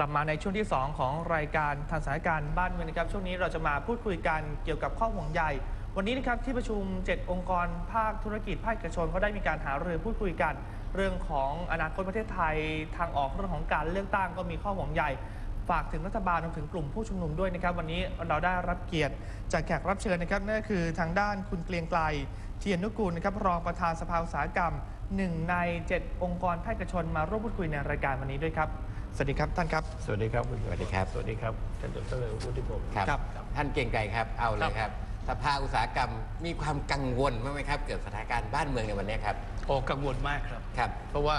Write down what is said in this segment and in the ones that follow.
กลับมาในช่วงที่ 2 ของรายการทันสถานการณ์บ้านเมืองนะครับ ช่วงนี้เราจะมาพูดคุยกันเกี่ยวกับข้อห่วงใย วันนี้นะครับที่ประชุม 7 องค์กรภาคธุรกิจภาคเอกชนเขาได้มีการหารือพูดคุยกัน เรื่องของอนาคตประเทศไทยทางออกเรื่องของการเลือกตั้งก็มีข้อห่วงใยฝากถึงรัฐบาลรวมถึงกลุ่มผู้ชุมนุมด้วยนะครับ วันนี้เราได้รับเกียรติจากแขกรับเชิญนะครับนั่นก็คือทางด้านคุณเกรียงไกลเทียนนุกูลนะครับรองประธานสภาอุตสาหกรรมหนึ่งใน 7 องค์กรภาคเอกชนมาร่วมพูดคุยในรายการวันนี้ด้วยครับ สวัสดีครับท่านครับ สวัสดีครับคุณสวัสดีครับ สวัสดีครับท่านดรวุฒิพงศ์ครับครับท่านเก่งไกรครับ เอาเลยครับ สภาอุตสาหกรรมมีความกังวลบ้างไหมครับ เกี่ยวกับสถานการณ์บ้านเมืองในวันนี้ครับ โอ้ กังวลมากครับ ครับ เพราะว่า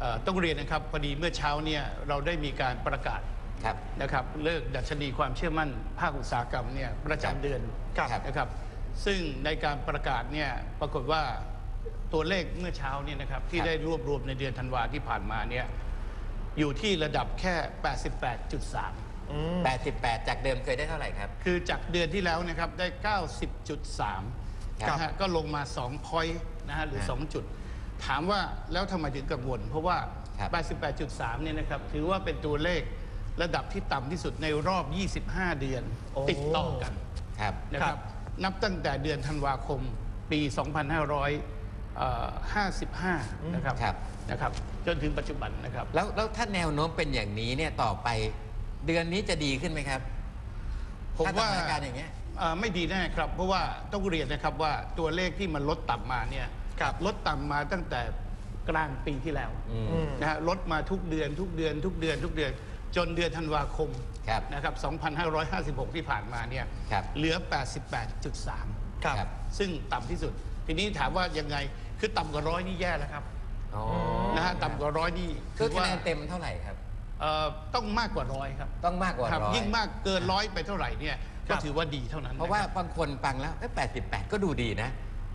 เอ่อต้องเรียนนะครับ พอดีเมื่อเช้าเนี่ยเราได้มีการประกาศครับนะครับ เลิกดัชนีความเชื่อมั่นภาคอุตสาหกรรมเนี่ยประจำเดือนครับนะครับ ซึ่งในการประกาศเนี่ยปรากฏว่าตัวเลขเมื่อเช้าเนี่ยนะครับที่ได้รวบรวมในเดือนธันวาที่ผ่านมาเนี่ย อยู่ที่ระดับแค่ 88.3อืม88 จากเดิมเคยได้เท่าไหร่ครับ คือจากเดือนที่แล้วนะครับได้ 90.3ครับนะฮะก็ลงมา2 point นะฮะหรือครับ2จุด ถามว่าแล้วทำไมถึงกังวล เพราะว่า ครับ 88.3 เนี่ยนะครับถือว่าเป็นตัวเลขระดับที่ต่ำที่สุดในรอบ 25 เดือนโอ้ ติดต่อกัน ครับ นะคครัรับบนับตั้งแต่เดือนธันวาคมปี 2555 นะครับ ครับ นะครับ จนถึงปัจจุบันนะครับ แล้วแล้วถ้าแนวโน้มเป็นอย่างนี้เนี่ยต่อไปเดือนนี้จะดีขึ้นไหมครับผมถ้าว่าสถานการณ์อย่างเงี้ยเอ่อไม่ดีแน่ครับ เพราะว่าต้องเรียนนะครับว่าตัวเลขที่มันลดต่ำมาเนี่ยลดต่ำมาตั้งแต่กลางปีที่แล้วอืมอืมนะฮะลดมาทุกเดือนทุกเดือนทุกเดือนทุกเดือน จนเดือนธันวาคมครับนะครับ 2556 ที่ผ่านมาเนี่ยครับเหลือ 88.3 ครับครับซึ่งต่ำที่สุด ทีนี้ถามว่ายังไงคือต่ำกว่าร้อยนี่แย่แล้วครับ อ๋อนะฮะต่ำกว่าร้อยนี่คืถืออคะว่าแนนเต็มเท่าไหร่ครับ เอ่อต้องมากกว่าร้อยครับต้องมากกว่าครับ ร้อย ยิ่งมากเกินร้อยไปเท่าไหร่เนี่ยครัก็บ ถือว่าดีเท่านั้นเพราะว่าคบบางคนฟังแล้วเอ้ย88ก็ดูดีนะ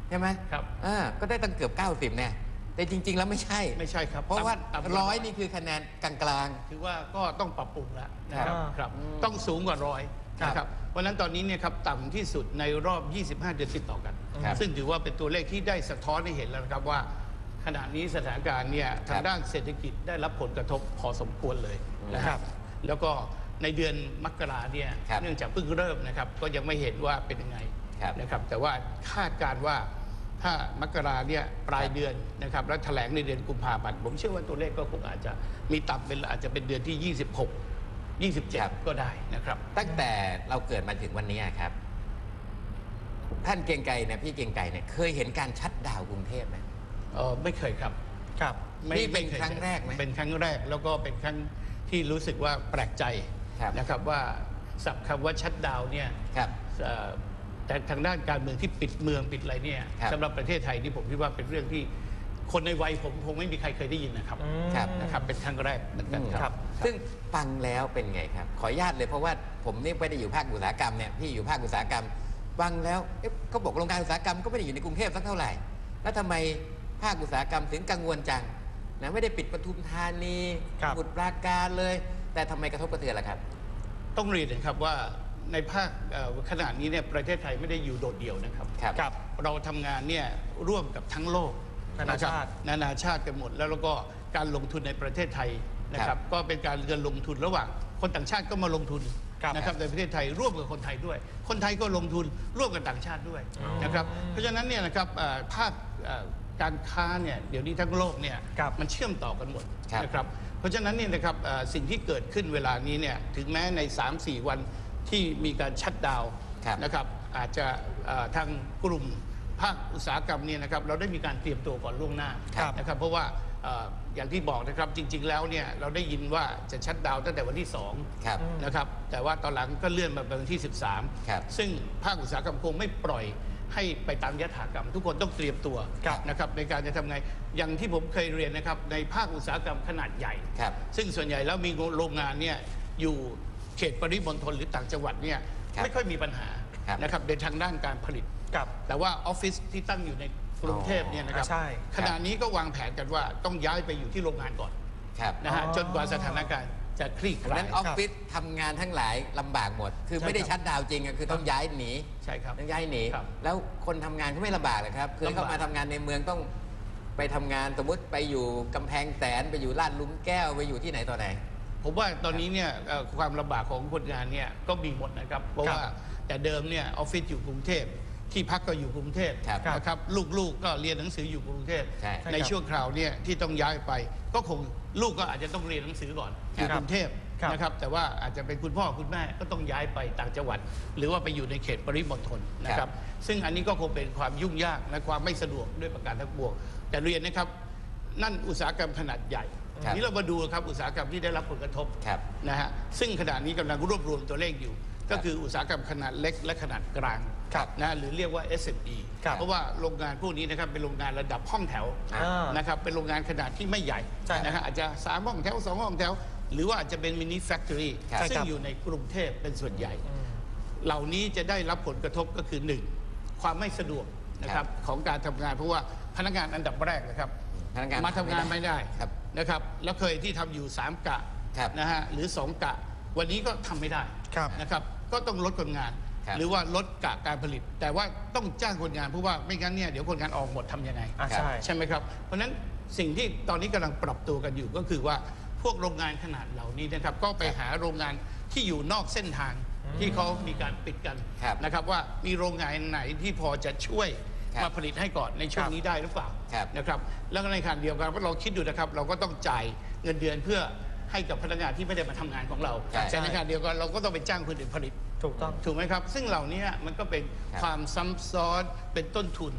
ใช่ไหมครับ อ่าก็ได้ตั้งเกือบ90แน่แต่จริง ๆ แล้วไม่ใช่ ไม่ใช่ครับเพราะว่าต่ำต่ำกร้อยนี่คือคะแนนกลาง ถือว่าก็ต้องปรับปรุงแล้วนะครับอ่าครับ อืมต้องสูงกว่าร้อยครับนะครับเพราะฉะนั้นตอนนี้เนี่ยครับต่ำที่สุดในรอบ 25 เดือนติดต่อกัน ครับ ซึ่งถือว่าเป็นตัวเลขที่ได้สะท้อนให้เห็นแล้วนะครับว่า ขณะนี้สถานการณ์เนี่ยทางด้านเศรษฐกิจได้รับผลกระทบพอสมควรเลยนะครับ แล้วก็ในเดือนมกราเนี่ยครับเนื่องจากเพิ่งเริ่มนะครับ ก็ยังไม่เห็นว่าเป็นยังไงครับนะครับ แต่ว่าคาดการณ์ว่าถ้ามกราเนี่ยปลายเดือนนะครับแล้วแถลงในเดือนกุมภาพันธ์ผมเชื่อว่าตัวเลขก็คงอาจจะมีต่ำเป็นอาจจะเป็นเดือนที่ 26ครับ27 ก็ได้นะครับๆตั้งแต่เราเกิดมาถึงวันนี้ครับ ท่านเกรียงไกรเนี่ยพี่เกรียงไกรเนี่ยเคยเห็นการชัดดาวน์กรุงเทพไหม เออไม่เคยครับ ครับไม่นี่เป็นไม่คยครั้งแรกไหม เป็นครั้งแรกแล้วก็เป็นครั้งที่รู้สึกว่าแปลกใจครับ นะครับว่าศัพท์คำว่าชัดดาวน์เนี่ยครับ เอ่อแต่ทางด้านการเมืองที่ปิดเมืองปิดอะไรเนี่ยครับ สำหรับประเทศไทยนี่ผมคิดว่าเป็นเรื่องที่คนในวัยผมคงไม่มีใครเคยได้ยินนะครับอืม ครับ นะครับเป็นครั้งแรกเหมือนกันอืมครับซึ่งฟังแล้วเป็นไงครับ ขออนุญาตเลยเพราะว่าผมนี่ไม่ได้อยู่ภาคอุตสาหกรรมเนี่ยพี่อยู่ภาคอุตสาหกรรมฟังแล้วเอ๊ะเขาบอกโรงการอุตสาหกรรมก็ไม่ได้อยู่ในกรุงเทพสักเท่าไหร่ แล้วทำไม ภาคอุตสาหกรรมถึงกังวลจังนะไม่ได้ปิดปทุมธานีครับบุตรปราการเลย แต่ทำไมกระทบกระเทือนล่ะครับ ต้องเรียนนะครับว่าในภาคเอ่อขณะนี้เนี่ยประเทศไทยไม่ได้อยู่โดดเดี่ยวนะครับ ครับ ครับ เราทำงานเนี่ยร่วมกับทั้งโลกนานาชาติะครับนานาชาติกันหมด แล้วแล้วก็การลงทุนในประเทศไทยนะคครัรับบก็เป็นการเงินลงทุนระหว่าง คนต่างชาติก็มาลงทุนครับนะครับในประเทศไทยร่วมกับคนไทยด้วย คนไทยก็ลงทุนร่วมกับต่างชาติด้วยนะครับเพราะฉะนั้นเนี่ยนะครับเอ่อภาคเอ่อ การค้าเนี่ยเดี๋ยวนี้ทั้งโลกเนี่ยครับมันเชื่อมต่อกันหมดครับ นะครับเพราะฉะนั้นเนี่ยนะครับเอ่อสิ่งที่เกิดขึ้นเวลานี้เนี่ยถึงแม้ใน 3-4 วันที่มีการชัดดาวน์ครับ นะครับอาจจะเอ่อทางกลุ่มภาคอุตสาหกรรมเนี่ยนะครับเราได้มีการเตรียมตัวก่อนล่วงหน้าครับ นะครับเพราะว่าเอ่ออย่างที่บอกนะครับจริง ๆ แล้วเนี่ยเราได้ยินว่าจะชัดดาวน์ตั้งแต่วันที่ 2 ครับ นะครับแต่ว่าตอนหลังก็เลื่อนมาเป็นวันที่13ครับซึ่งภาคอุตสาหกรรมคงไม่ปล่อย ให้ไปตามยถากรรม ทุกคนต้องเตรียมตัวครับนะครับในการจะทำไงอย่างที่ผมเคยเรียนนะครับในภาคอุตสาหกรรมขนาดใหญ่ครับซึ่งส่วนใหญ่แล้วมีโรงงานเนี่ยอยู่เขตปริมณฑลหรือต่างจังหวัดเนี่ยครับไม่ค่อยมีปัญหาครับนะครับในทางด้านการผลิตครับแต่ว่าออฟฟิศที่ตั้งอยู่ในกรุงเทพเนี่ยนะครับอ่าใช่ขณะนี้ก็วางแผนกันว่าต้องย้ายไปอยู่ที่โรงงานก่อนครับนะฮะอ๋อจนกว่าสถานการณ์ จะคลี่คดังลานั้ยนออฟฟิศทำงานทั้งหลายลำบากหมด คือใช่ไม่ได้ครับชัดดาวน์จริงอะคือต้องย้ายหนีใช่ครับต้องย้ายหนี ครับแล้วคนทำงานก็ไม่ลำบากเลยครับ คือลำบาก เข้ามาทำงานในเมืองต้องไปทำงานสมมติไปอยู่กำแพงแสนไปอยู่ลาดหลุมแก้วไปอยู่ที่ไหนต่อไหน ผมว่าตอนนี้เนี่ยเอ่อความลำบากของคนงานเนี่ยก็มีหมดนะครับ เพราะครับว่าแต่เดิมเนี่ยออฟฟิศอยู่กรุงเทพที่พักก็อยู่กรุงเทพครับนะครับลูกๆก็เรียนหนังสืออยู่กรุงเทพใช่ใช่ในครับช่วงคราวเนี่ยที่ต้องย้ายไปก็คง ลูกก็อาจจะต้องเรียนหนังสือก่อนอยู่ครับกรุงเทพครับนะครับ แต่ว่าอาจจะเป็นคุณพ่อคุณแม่ก็ต้องย้ายไปต่างจังหวัด หรือว่าไปอยู่ในเขตปริมณฑลนะคครัรับ บ ซึ่งอันนี้ก็คงเป็นความยุ่งยากและความไม่สะดวกด้วยประการทั้งปวงแต่เรียนนะครับ นั่นอุตสาหกรรมขนาดใหญ่ครับนี้เรามาดูครับอุตสาหกรรมที่ได้รับผลกระทบ ครับ นะฮะซึ่งขณะนี้กำลังรวบรวมตัวเลขอยู่ ก็คืออุตสาหกรรมขนาดเล็กและขนาดกลางครับนะหรือเรียกว่า SME ครับเพราะว่าโรงงานพวกนี้นะครับเป็นโรงงานระดับห้องแถวอ่านะครับเป็นโรงงานขนาดที่ไม่ใหญ่ใช่นะฮะอาจจะสามห้องแถวสองห้องแถว หรือว่าอาจจะเป็นมินิแฟคทอรี่ครับ ซึ่คงรับอยู่ในกรุงเทพเป็นส่วนใหญ่อืมเหล่านี้จะได้รับผลกระทบก็คือหนึ่งความไม่สะดวกนะครับของการทำงาน เพราะว่าพนักงานอันดับแรกนะครับพนักงานมาทำงานไม่ได้ครับนะครับแล้วเคยที่ทำอยู่ 3 กะครับนะฮะหรือ 2 กะ วันนี้ก็ทำไม่ได้ครับ นะครับ ก็ต้องลดคนงาน ครับ หรือว่าลดกะการผลิต แต่ว่าต้องจ้างคนงานเพราะว่าไม่งั้นเนี่ยเดี๋ยวคนงานออกหมดทำยังไง อะครับใช่ ใช่ไหมครับ เพราะฉะนั้นสิ่งที่ตอนนี้กำลังปรับตัวกันอยู่ก็คือว่าพวกโรงงานขนาดเหล่านี้นะครับก็ไปหาโรงงานที่อยู่นอกเส้นทางที่เขามีการปิดกันครับนะครับว่ามีโรงงานไหนที่พอจะช่วยครับมาผลิตให้ก่อนในช่วงครับนี้ได้หรือเปล่าครับ นะครับแล้วก็ในขณะเดียวกันว่าเราคิดดูนะครับ เราก็ต้องจ่ายเงินเดือนเพื่อ ให้กับพนักงานที่ไม่ได้มาทำงานของเราใช่แต่ในขณะเดียวกันเราก็ต้องไปจ้างคนอื่นผลิต ถูกต้อง ถูกไหมครับ ซึ่งเหล่านี้มันก็เป็นครับความซ้ำซ้อนเป็นต้นทุน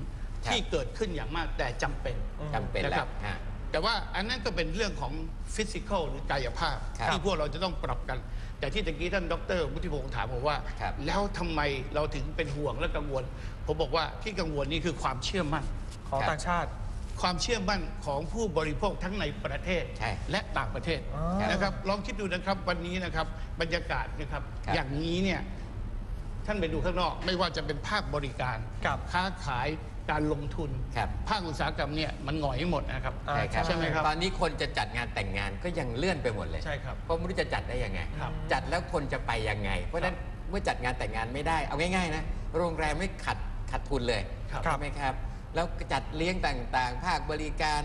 ครับ ที่เกิดขึ้นอย่างมากแต่จำเป็นจำเป็นนะแล้ครัวบ ฮะ แต่ว่าอันนั้นก็เป็นเรื่องของฟิสิกอลหรือกายภาพ ครับที่พวกเราจะต้องปรับกัน แต่ที่ตะกี้ท่านดรวุฒิพงศ์ถามผมว่า ครับ แล้วทำไมเราถึงเป็นห่วงและกังวล ผมบอกว่าที่กังวลนี่คือความเชื่อมั่น ของครับต่างชาติ ความเชื่อมั่นของผู้บริโภคทั้งในประเทศใช่และต่างประเทศอ๋อ นะครับ ลองคิดดูนะครับวันนี้นะครับบรรยากาศนะครับ ครับ อย่างนี้เนี่ยท่านไปดูข้างนอก ไม่ว่าจะเป็นภาคบริการครับ ค้าขายการลงทุน ครับ ภาคอุตสาหกรรมเนี่ยมันหงอยหมดนะครับ อ่า ใช่ครับใช่ไหมครับ ตอนนี้คนจะจัดงานแต่งงานก็ยังเลื่อนไปหมดเลยใช่ครับ เพราะไม่รู้จะจัดได้ยังไง ครับ จัดแล้วคนจะไปยังไง เพราะฉะนั้นเมื่อจัดงานแต่งงานไม่ได้เอาง่ายๆนะโรงแรมไม่ขัดขัดทุนเลยครับ ใช่ไหมครับ แล้วจัดเลี้ยงต่างๆ ภาคบริการ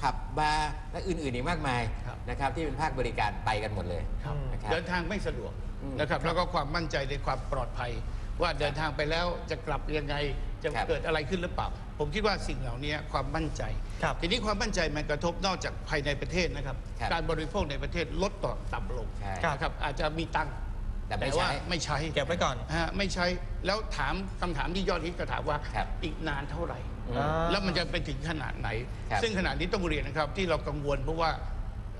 ผับบาร์และอื่นๆอีกมากมายครับ นะครับที่เป็นภาคบริการไปกันหมดเลยครับนะครับ เดินทางไม่สะดวกอืมนะครับ แล้วก็ความมั่นใจในความปลอดภัย ว่าเดินทางไปแล้วจะกลับยังไงจะครับ เกิดอะไรขึ้นหรือเปล่า ผมคิดว่าสิ่งเหล่านี้ความมั่นใจ ครับ ทีนี้ความมั่นใจมันกระทบนอกจากภายในประเทศนะครับ ครับการบริโภคในประเทศลดต่อต่ำลงใช่ครับนะครับอาจจะมีตังค์ แต่ไม่ว่าใช้ ไม่ใช้เก็บไว้ก่อน ฮะไม่ใช้แล้วถามคำถามที่ยอดฮิตก็ถามว่าครับ อีกนานเท่าไหร่ อืม อ่า แล้วมันจะไปถึงขนาดไหน ครับซึ่งขนาดนี้ต้องเรียนนะครับที่เรากังวลเพราะว่า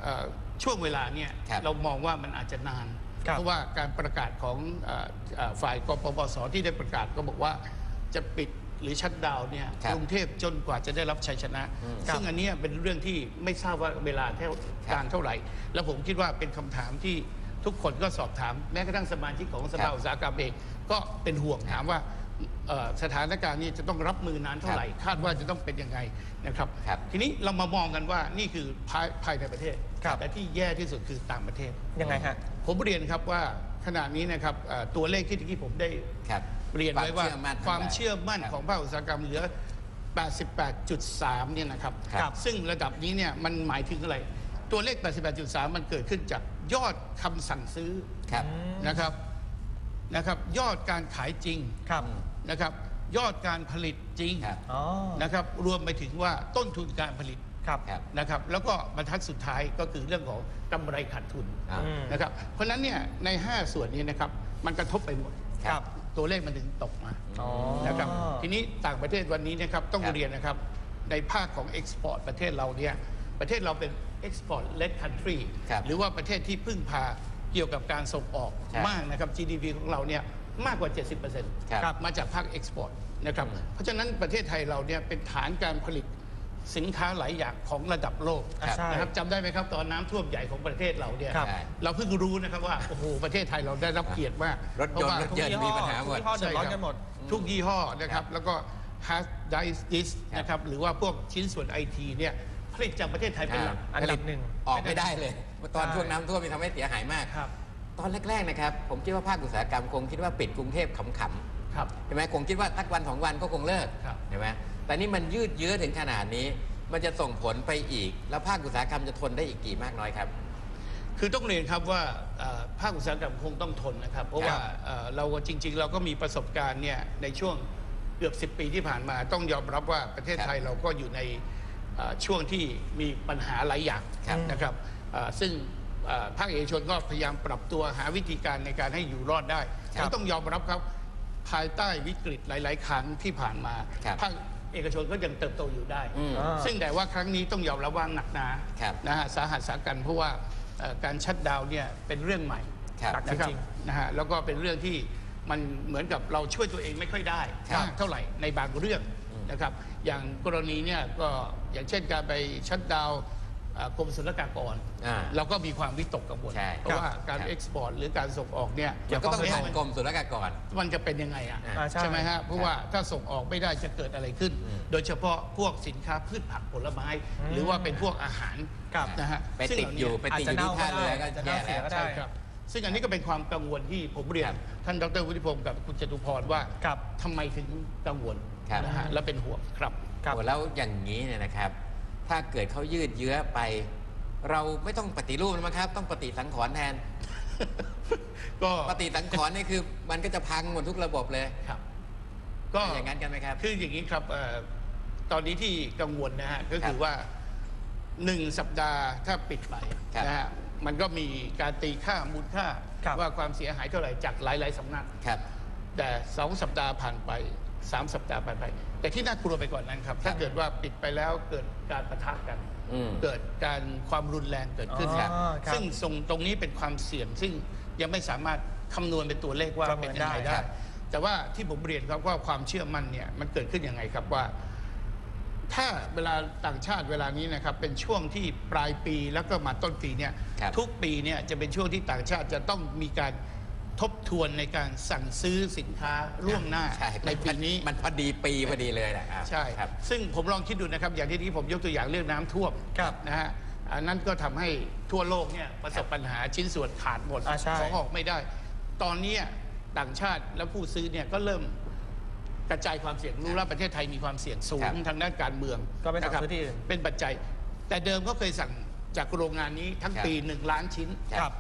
เอ่อช่วงเวลาเนี่ยครับ เรามองว่ามันอาจจะนาน ครับ เพราะว่าการประกาศของเอ่อเอ่อฝ่ายกปปสที่ได้ประกาศก็บอกว่าจะปิดหรือชัดดาวน์เนี่ยครับกรุงเทพจนกว่าจะได้รับชัยชนะ อืมซึ่งอันเนี้ยเป็นเรื่องที่ไม่ทราบว่าเวลาเท่าครับ การเท่าไหร่ แล้วผมคิดว่าเป็นคำถามที่ ทุกคนก็สอบถามแม้กระทั่งสมาชิกของสครัภาบอุตสาหกรรมเองก็เป็นห่วงถามว่าเอ่อสถานการณ์นี้จะต้องรับมือนานเท่าไหร่ คาดว่าจะต้องเป็นยังไงนะครับ ครับ ทีนี้เรามามองกันว่านี่คือภายภายในประเทศ ครับ แต่ที่แย่ที่สุดคือต่างประเทศ ยังไงฮะ ผมเรียนครับว่าขณะนี้นะครับเอ่อตัวเลขที่เมื่อกี้ผมได้ ครับ เรียนไว้ว่าความเชื่อมั่นความเชื่อมั่นครับของภาคอุตสาหกรรมเหลือ 88.3 เนี่ยนะครับ ครับซึ่งระดับนี้เนี่ยมันหมายถึงอะไร ตัวเลข 88.3 มันเกิดขึ้นจากยอดคำสั่งซื้อครับ นะครับนะครับ ยอดการขายจริงครับนะครับ ยอดการผลิตจริงครับ อ๋อนะครับ รวมไปถึงว่าต้นทุนการผลิตครับ ครับ นะครับ แล้วก็บรรทัดสุดท้ายก็คือเรื่องของกำไรขาดทุนอ่า อืม นะครับ เพราะฉะนั้นเนี่ยใน 5 ส่วนนี้นะครับ มันกระทบไปหมดครับ ตัวเลขมันถึงตกมา อ๋อ นะครับทีนี้ต่างประเทศวันนี้นะครับต้องครับเรียนนะครับในภาคของเอ็กซ์พอร์ตประเทศเราเนี่ยประเทศเราเป็น เอ็กซ์พอร์ตเลดคันทรีครับหรือว่าประเทศที่พึ่งพาเกี่ยวกับการส่งออกใช่มากนะครับ GDP ของเราเนี่ยมากกว่า 70%ครับมาจากภาคเอ็กซ์พอร์ตนะครับ อืมเพราะฉะนั้นประเทศไทยเราเนี่ยเป็นฐานการผลิตสินค้าหลายอย่างของระดับโลกอะใช่ นะครับจำได้ไหมครับ ตอนน้ำท่วมใหญ่ของประเทศเราเนี่ยครับใช่เราเพิ่งรู้นะครับว่าโอ้โหประเทศไทยเราได้รับเกียรติมากรถยนต์เพาะว่ารถยนต์ มีปัญหาหมด ทุกยี่ห้อเดือดร้อนกันหมด ทุกยี่ห้อนะครับ แล้วก็ฮาร์ดไดสดิสครับนะครับ หรือว่าพวกชิ้นส่วนไอทีเนี่ยผ ลิตจากประเทศไทยเป็นหลักอันดับหนึ่งออกไม่ได้เลย ตอนใช่ช่วงน้ำท่วมมีทำให้เสียหายมากครับตอนแรกๆนะครับ ผมคิดว่าภาคอุตสาหกรรมคงคิดว่าปิดกรุงเทพขำๆครับใช่ไหมคงคิดว่าทักวันสองวันก็คงเลิกครับใช่ไหมแต่นี่มันยืดเยื้อถึงขนาดนี้ มันจะส่งผลไปอีก แล้วภาคอุตสาหกรรมจะทนได้อีกกี่มากน้อยครับ คือต้องเรียนครับว่าเอ่อภาคอุตสาหกรรมคงต้องทนนะครับ เพราะว่าเอ่อเราก็จริง ๆ เราก็มีประสบการณ์เนี่ยในช่วงเกือบ 10 ปีที่ผ่านมาต้องยอมรับว่าประเทศครับไทยเราก็อยู่ในเอ่อ ช่วงที่มีปัญหาหลายอย่างครับนะครับเอ่อซึ่งเอ่อภาคเอกชนก็พยายามปรับตัวหาวิธีการในการให้อยู่รอดได้ครับก็ต้องยอมรับครับภายใต้วิกฤตหลาย ๆ ครั้งที่ผ่านมาครับภาคเอกชนก็ยังเติบโตอยู่ได้อืมอ่าซึ่งแต่ว่าครั้งนี้ต้องยอมรับว่าหนักหนาครับนะฮะสาหัสสากันเพราะว่าเอ่อการชัดดาวน์เนี่ยเป็นเรื่องใหม่ครับหนักนะครับจริงนะฮะแล้วก็เป็นเรื่องที่มันเหมือนกับเราช่วยตัวเองไม่ค่อยได้ครับมากเท่าไหร่ในบางเรื่อง นะครับอย่างกรณีเนี่ยก็อย่างเช่นการไปชัดดาวน์เอ่อกรมศุลกากร อ่า เราก็มีความวิตกกังวลใช่ เพราะว่าการครับเอ็กซ์พอร์ตหรือการส่งออกเนี่ยมันก็ต้องเะผ่านกรมศุลกากร มันจะเป็นยังไงอะอ่าอ่าใช่ใช่ ไหมฮะเพราะว่าถ้าส่งออกไม่ได้จะเกิดอะไรขึ้น อืม โดยเฉพาะพวกสินค้าพืชผักผลไม้หรือว่าเป็นพวกอาหารครับ นะฮะไปซึ่งติดเหล่านี้ อยู่ไปติดอยู่ที่ท่าเรือก็อาจจะแย่เน่าเสียแล้วก็ได้ ใช่ครับ ซึ่งอันนี้ก็เป็นความกังวลที่ผมเรียนครับท่านดรวุฒิพงศ์กับคุณจตุพรว่าครับ ทำไมถึงกังวล ครับนะฮะและเป็นห่วงครับครับ โอ้แล้วอย่างนี้เนี่ยนะครับ ถ้าเกิดเขายืดเยื้อไป เราไม่ต้องปฏิรูปแล้วมั้งครับ ต้องปฏิสังขรณ์แทน ก็ปฏิสังขรณ์นี่คือมันก็จะพังหมดทุกระบบเลยครับ ก็อย่างนั้นกันไหมครับ คืออย่างนี้ครับเอ่อตอนนี้ที่กังวลนะฮะก็คือครับว่าหนึ่งสัปดาห์ถ้าปิดไปครับนะฮะมันก็มีการตีค่ามูลค่า ครับ ว่าความเสียหายเท่าไหร่จากหลาย ๆสำนัก ครับ แต่สองสัปดาห์ผ่านไป สามสัปดาห์ผ่านไป แต่ที่น่ากลัวไปกว่านนั้นครับ ถ้าเกิดว่าปิดไปแล้วเกิดการประทะกัน อืม เกิดการความรุนแรงเกิดขึ้นอ๋อครับครับซึ่งตรงตรงนี้เป็นความเสี่ยง ซึ่งยังไม่สามารถคำนวณเป็นตัวเลขว่าประเมิเป็นนยังไงได้ได้ ครับ แต่ว่าที่ผมเรียนครับว่าความเชื่อมั่นเนี่ยมันเกิดขึ้นยังไงครับว่า ถ้าเวลาต่างชาติเวลานี้นะครับ เป็นช่วงที่ปลายปีแล้วก็มาต้นปีเนี่ยครับ ทุกปีเนี่ยจะเป็นช่วงที่ต่างชาติจะต้องมีการ ทบทวนในการสั่งซื้อสินค้าล่วงหน้าใช่ในปีนี้มันพอดีปีพอดีเลยแหละครับใช่ครับ ซึ่งผมลองคิดดูนะครับ อย่างที่ที่ผมยกตัวอย่างเรื่องน้ำท่วมครับนะฮะอันนั้นก็ทำให้ทั่วโลกเนี่ยประสบปัญหาชิ้นส่วนขาดหมดอ่าใช่ของออกไม่ได้ ตอนเนี้ยต่างชาติและผู้ซื้อเนี่ยก็เริ่มกระจายความเสี่ยงรู้ว่าประเทศไทยมีความเสี่ยงสูครังบทางด้านการเมืองก็ไปสั่งนะครับซื้อที่อื่นเป็นปัจจัย แต่เดิมก็เคยสั่งจากโรงงานนี้ทั้งครับปีหนึ่งล้านชิ้นครับ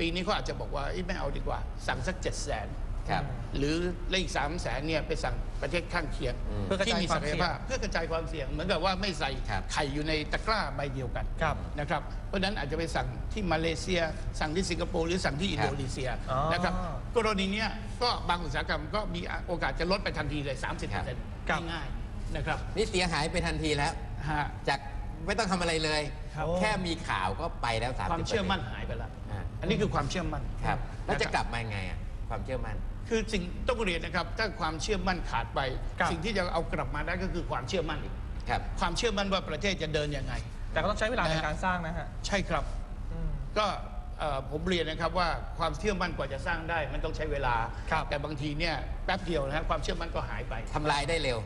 ปีนี้เขาอาจจะบอกว่าเอ้ยไม่เอาดีกว่า สั่งสักเจ็ดแสนครับ หรือเลขสามแสนเนี่ยไปสั่งประเทศข้างเคียงอืมเพื่อกระที่จายมีควาศัมกเสี่ยยงภาพเพื่อกระจายความเสี่ยง เหมือนกับว่าไม่ใส่ครับไข่อยู่ในตะกร้าใบเดียวกันครับนะครับเพราะฉะนั้นอาจจะไปสั่งที่มาเลเซีย สั่งที่สิงคโปร์หรือสั่งที่อินโดนีเซียอ๋อ นะครับกรณีเนี้ยก็บางอุตสาหกรรมก็มีโอกาสจะลดไปทันทีเลย 30%ครับ ง่ายๆนะครับนี่เสียหายไปทันทีแล้ว ฮะจากไม่ต้องทำอะไรเลย ครับ แค่มีข่าวก็ไปแล้วสามความเชื่อมั่นหายไปแล้ว อ่าอันนี้คือความเชื่อมั่นครับ แล้วจะนคกรับลับมายังไงอะความเชื่อมั่น คือสิ่งต้องเรียนนะครับ ถ้าความเชื่อมั่นขาดไป ครับ สิ่งที่จะเอากลับมาได้ก็คือความเชื่อมั่นอีกครับ ความเชื่อมั่นว่าประเทศจะเดินยังไง แต่ก็ต้องใช้เวลาในนะฮะการสร้างนะฮะใช่ครับ อืม ก็เอ่อผมเรียนนะครับว่าความเชื่อมั่นกว่าจะสร้างได้ มันต้องใช้เวลา ครับ แต่บางทีเนี่ยแป๊บเดียวนะฮะความเชื่อมั่นก็หายไป ทำลายได้เร็ว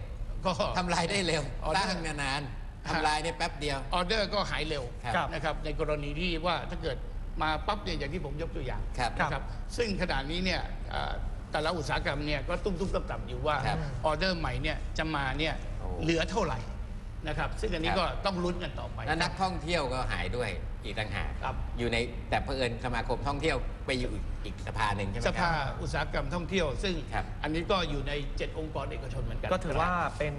ก็ ทำลายได้เร็วออเดอร์ตั้งนานๆทำลายได้แป๊บเดียว ออเดอร์ก็หายเร็วครับ นะครับ ในกรณีที่ว่าถ้าเกิด มาปั๊บเนี่ยอย่างที่ผมยกตัวอย่างครับนะครับซึ่งขณะนี้เนี่ยเอ่อแต่ละอุตสาหกรรมเนี่ยก็ตุ้มตุ้มต่ำๆอยู่ว่าครับออเดอร์ใหม่เนี่ยจะมาเนี่ยโอ้ เหลือเท่าไหร่นะครับ ซึ่งอันนี้ครับก็ต้องลุ้นกันต่อไปแล้วนักท่องเที่ยวก็หายด้วยอีกต่างหากครับ อยู่ในแต่เผอิญสมาคมท่องเที่ยวไปอยู่อีกอีกสภาหนึ่งใช่ไหมสคภารับอุตสาหกรรมท่องเที่ยว ซึ่งครับ อันนี้ก็อยู่ใน 7 องค์กรเอกชนเหมือนกันก็ถือว่าเป็น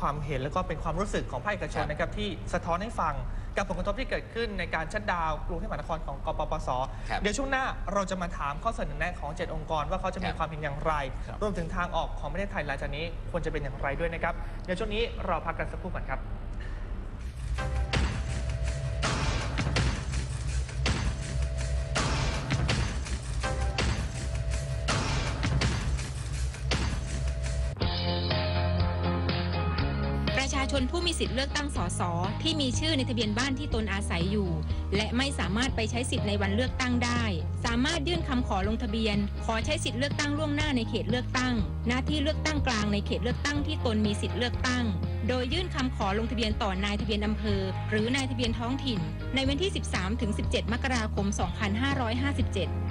ความเห็นแล้วก็เป็นความรู้สึกของภาคเอกชนครับนะครับที่สะท้อนให้ฟังกับผลกระทบที่เกิดขึ้นในการชัดดาวน์กรุงเทพมหานครของกปปสครับเดี๋ยวช่วงหน้าเราจะมาถามข้อเสนอแนะของ 7 องค์กร ว่าเขาจะมีครับความเห็นอย่างไรครับรวมถึงทางออกของประเทศไทยหลังจากนี้ควรจะเป็นอย่างไรด้วยนะครับเดี๋ยวช่วงนี้เราพักกันสักครู่ก่อนครับ ชนผู้มีสิทธิ์เลือกตั้งสสที่มีชื่อในทะเบียนบ้านที่ตนอาศัยอยู่ และไม่สามารถไปใช้สิทธิ์ในวันเลือกตั้งได้ สามารถยื่นคำขอลงทะเบียน ขอใช้สิทธิ์เลือกตั้งล่วงหน้าในเขตเลือกตั้ง หน้าที่เลือกตั้งกลางในเขตเลือกตั้งที่ตนมีสิทธิ์เลือกตั้ง โดยยื่นคำขอลงทะเบียนต่อนายทะเบียนอำเภอ หรือนายทะเบียนท้องถิ่น ในวันที่ 13-17 มกราคม 2557